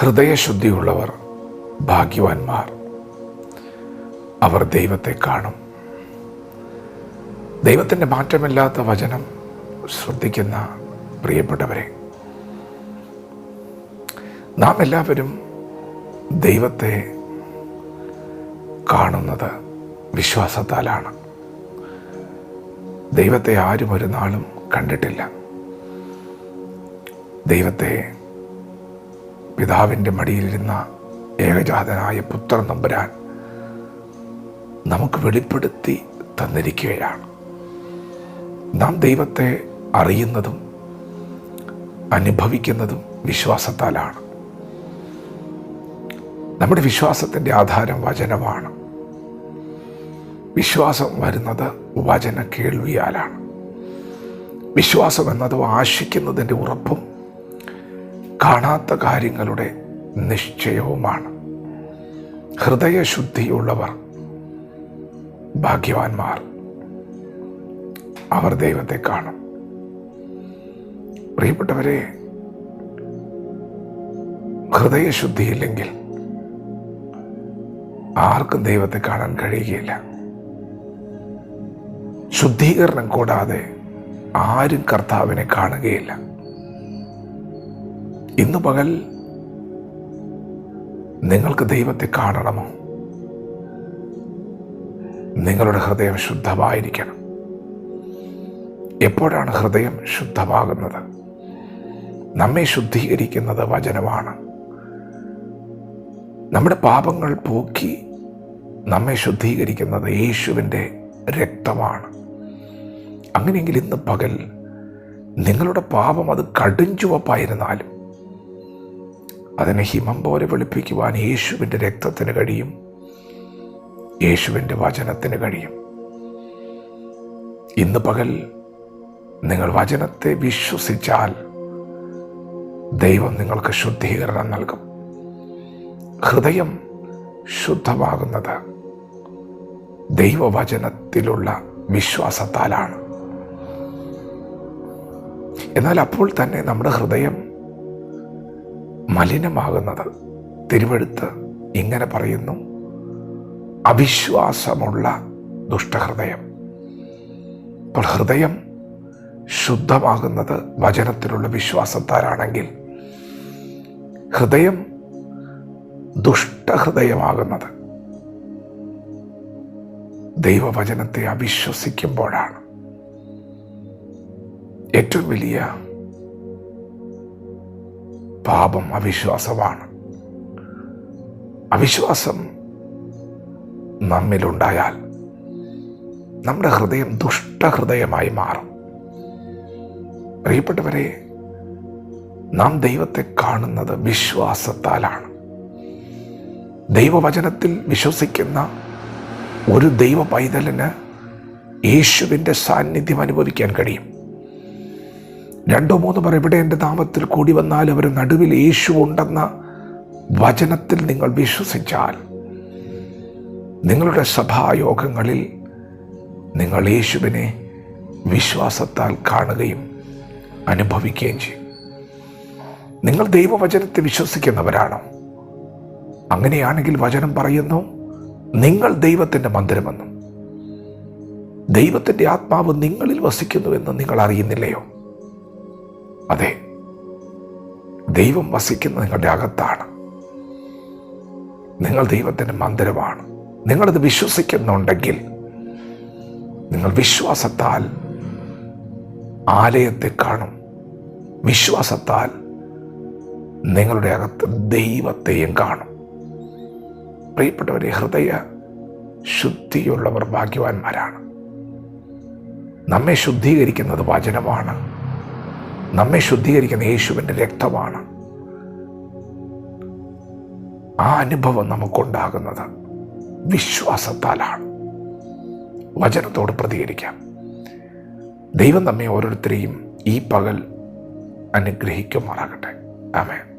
ഹൃദയശുദ്ധിയുള്ളവർ ഭാഗ്യവാന്മാർ. അവർ ദൈവത്തെ കാണും. ദൈവത്തിന്റെ മാറ്റമില്ലാത്ത വചനം ശ്രദ്ധിക്കുന്ന പ്രിയപ്പെട്ടവരെ നാം എല്ലാവരും ദൈവത്തെ കാണുന്നത് വിശ്വാസത്താലാണ്. ദൈവത്തെ ആരും ഒരു നാളും കണ്ടിട്ടില്ല. ദൈവത്തെ പിതാവിന്റെ മടിയിലിരുന്ന ഏകജാതനായ പുത്രൻ നമ്പുരാൻ നമുക്ക് വെളിപ്പെടുത്തി തന്നിരിക്കുകയാണ്. നാം ദൈവത്തെ അറിയുന്നതും അനുഭവിക്കുന്നതും വിശ്വാസത്താലാണ്. നമ്മുടെ വിശ്വാസത്തിന്റെ ആധാരം വചനമാണ്. വിശ്വാസം വരുന്നത് വചന കേൾവിയാലാണ്. വിശ്വാസം എന്നത് ആശിക്കുന്നതിന്റെ ഉറപ്പും കാണാത്ത കാര്യങ്ങളുടെ നിശ്ചയവുമാണ്. ഹൃദയശുദ്ധിയുള്ളവർ ഭാഗ്യവാന്മാർ അവർ ദൈവത്തെ കാണും. പ്രിയപ്പെട്ടവരെ ഹൃദയശുദ്ധിയില്ലെങ്കിൽ ആർക്കും ദൈവത്തെ കാണാൻ കഴിയുകയില്ല. ശുദ്ധീകരണം കൂടാതെ ആരും കർത്താവിനെ കാണുകയില്ല. ഇന്ന് പകൽ നിങ്ങൾക്ക് ദൈവത്തെ കാണണമോ? നിങ്ങളുടെ ഹൃദയം ശുദ്ധമായിരിക്കണം. എപ്പോഴാണ് ഹൃദയം ശുദ്ധമാകുന്നത്? നമ്മെ ശുദ്ധീകരിക്കുന്നത് വചനമാണ്. നമ്മുടെ പാപങ്ങൾ പോക്കി നമ്മെ ശുദ്ധീകരിക്കുന്നത് യേശുവിന്റെ രക്തമാണ്. അങ്ങനെയെങ്കിൽ ഇന്ന് പകൽ നിങ്ങളുടെ പാപം അത് കടുഞ്ചുവപ്പായിരുന്നാലും അതിനെ ഹിമം പോലെ വെളുപ്പിക്കുവാൻ യേശുവിന്റെ രക്തത്തിന് കഴിയും. യേശുവിന്റെ വചനത്തിന് കഴിയും. ഇന്ന് പകൽ നിങ്ങൾ വചനത്തെ വിശ്വസിച്ചാൽ ദൈവം നിങ്ങൾക്ക് ശുദ്ധീകരണം നൽകും. ഹൃദയം ശുദ്ധമാകുന്നത് ദൈവവചനത്തിലുള്ള വിശ്വാസത്താലാണ്. എന്നാൽ അപ്പോൾ തന്നെ നമ്മുടെ ഹൃദയം മലിനമാകുന്നത്. തിരുവെടുത്ത് ഇങ്ങനെ പറയുന്നു അവിശ്വാസമുള്ള ദുഷ്ടഹൃദയം. അപ്പോൾ ഹൃദയം ശുദ്ധമാകുന്നത് വചനത്തിലുള്ള വിശ്വാസത്താലാണെങ്കിൽ ഹൃദയം ദുഷ്ടഹൃദയമാകുന്നത് ദൈവവചനത്തെ അവിശ്വസിക്കുമ്പോഴാണ്. ഏറ്റവും വലിയ പാപം അവിശ്വാസമാണ്. അവിശ്വാസം നമ്മിലുണ്ടായാൽ നമ്മുടെ ഹൃദയം ദുഷ്ടഹൃദയമായി മാറും. പ്രിയപ്പെട്ടവരെ നാം ദൈവത്തെ കാണുന്നത് വിശ്വാസത്താലാണ്. ദൈവവചനത്തിൽ വിശ്വസിക്കുന്ന ഒരു ദൈവ പൈതലിന് യേശുവിന്റെ സാന്നിധ്യം അനുഭവിക്കാൻ കഴിയും. രണ്ടോ മൂന്നോ പേർ എവിടെ എന്റെ നാമത്തിൽ കൂടി വന്നാൽ അവർ നടുവിൽ യേശു ഉണ്ടെന്ന വചനത്തിൽ നിങ്ങൾ വിശ്വസിച്ചാൽ നിങ്ങളുടെ സഭായോഗങ്ങളിൽ നിങ്ങൾ യേശുവിനെ വിശ്വാസത്താൽ കാണുകയും അനുഭവിക്കുകയും ചെയ്യും. നിങ്ങൾ ദൈവവചനത്തെ വിശ്വസിക്കുന്നവരാണോ. അങ്ങനെയാണെങ്കിൽ വചനം പറയുന്നു നിങ്ങൾ ദൈവത്തിന്റെ മന്ദിരമെന്നും ദൈവത്തിന്റെ ആത്മാവ് നിങ്ങളിൽ വസിക്കുന്നുവെന്ന് നിങ്ങൾ അറിയുന്നില്ലയോ? അതെ. ദൈവം വസിക്കുന്ന നിങ്ങളുടെ അകത്താണ്. നിങ്ങൾ ദൈവത്തിന്റെ മന്ദിരമാണ്. നിങ്ങളത് വിശ്വസിക്കുന്നുണ്ടെങ്കിൽ നിങ്ങൾ വിശ്വാസത്താൽ ആലയത്തെ കാണും. വിശ്വാസത്താൽ നിങ്ങളുടെ അകത്ത് ദൈവത്തെയും കാണും. പ്രിയപ്പെട്ടവരെ ഹൃദയ ശുദ്ധിയുള്ളവർ ഭാഗ്യവാന്മാരാണ്. നമ്മെ ശുദ്ധീകരിക്കുന്നത് വചനമാണ്. നമ്മെ ശുദ്ധീകരിക്കുന്ന യേശുവിന്റെ രക്തമാണ് ആ അനുഭവം നമുക്കുണ്ടാകുന്നത് വിശ്വാസത്താലാണ്. വചനത്തോട് പ്രതികരിക്കാം. ദൈവം നമ്മെ ഓരോരുത്തരെയും ഈ പകൽ അനുഗ്രഹിക്കുമാറാകട്ടെ. ആമേൻ.